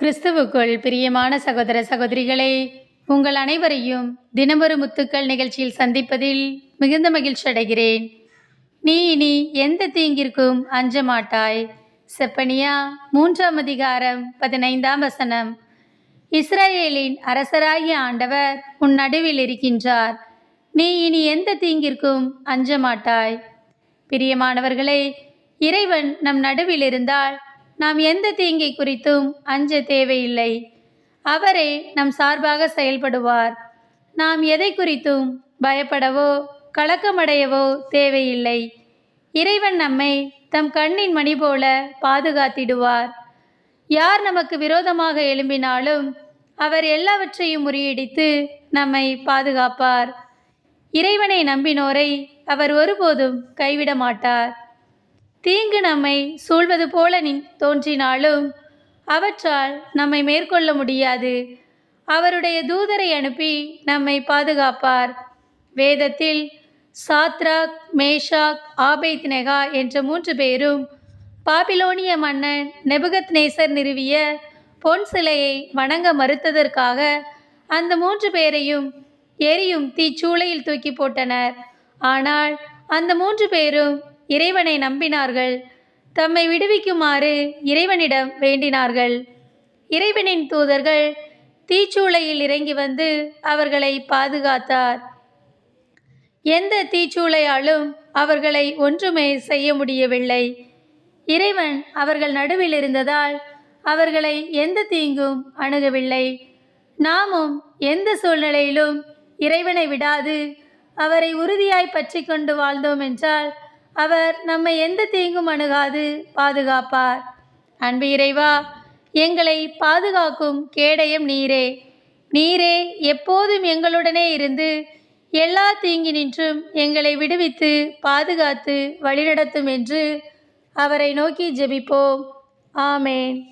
கிறிஸ்துவுக்குள் பிரியமான சகோதர சகோதரிகளே உங்கள் அனைவரையும் தினமொரு முத்துக்கள் நிகழ்ச்சியில் சந்திப்பதில் மிகுந்த மகிழ்ச்சி அடைகிறேன். நீ இனி எந்த தீங்கிற்கும் அஞ்ச மாட்டாய் செப்பனியா மூன்றாம் அதிகாரம் பதினைந்தாம் வசனம். இஸ்ரேலின் அரசராகிய ஆண்டவர் உன் நடுவில் இருக்கின்றார். நீ இனி எந்த தீங்கிற்கும் அஞ்ச மாட்டாய் பிரியமானவர்களே இறைவன் நம் நடுவில் இருந்தால் நாம் எந்த தீங்கை குறித்தும் அஞ்ச தேவையில்லை. அவரே நம் சார்பாக செயல்படுவார். நாம் எதை குறித்தும் பயப்படவோ கலக்கமடையவோ தேவையில்லை. இறைவன் நம்மை தம் கண்ணின் மணி போல பாதுகாத்திடுவார். யார் நமக்கு விரோதமாக எழும்பினாலும் அவர் எல்லாவற்றையும் முறியடித்து நம்மை பாதுகாப்பார். இறைவனை நம்பினோரை அவர் ஒருபோதும் கைவிட மாட்டார் தீங்கு நம்மை சூழ்வது போல நீ தோன்றினாலும் அவற்றால் நம்மை மேற்கொள்ள முடியாது. அவருடைய தூதரை அனுப்பி நம்மை பாதுகாப்பார். வேதத்தில் சாத்ராக் மேஷாக் ஆபேத்நெகா என்ற மூன்று பேரும் பாபிலோனிய மன்னன் நெபுகத் நேசர் நிறுவிய பொன் சிலையை வணங்க மறுத்ததற்காக அந்த மூன்று பேரையும் எரியும் தீச்சூளையில் தூக்கி போட்டனர். ஆனால் அந்த மூன்று பேரும் இறைவனை நம்பினார்கள். தம்மை விடுவிக்குமாறு இறைவனிடம் வேண்டினார்கள். இறைவனின் தூதர்கள் தீச்சூளையில் இறங்கி வந்து அவர்களை பாதுகாத்தார். எந்த தீச்சூளையாலும் அவர்களை ஒன்றுமே செய்ய முடியவில்லை. இறைவன் அவர்கள் நடுவில் இருந்ததால் அவர்களை எந்த தீங்கும் அணுகவில்லை. நாமும் எந்த சூழ்நிலையிலும் இறைவனை விடாது அவரை உறுதியாய் பற்றி கொண்டு வாழ்ந்தோம் என்றால் அவர் நம்மை எந்த தீங்கும் அணுகாது பாதுகாப்பார். அன்பு இறைவா எங்களை பாதுகாக்கும் கேடயம் நீரே. நீரே எப்போதும் எங்களுடனே இருந்து எல்லா தீங்கினின்றும் எங்களை விடுவித்து பாதுகாத்து வழிநடத்தும் என்று அவரை நோக்கி ஜெபிப்போம். ஆமேன்.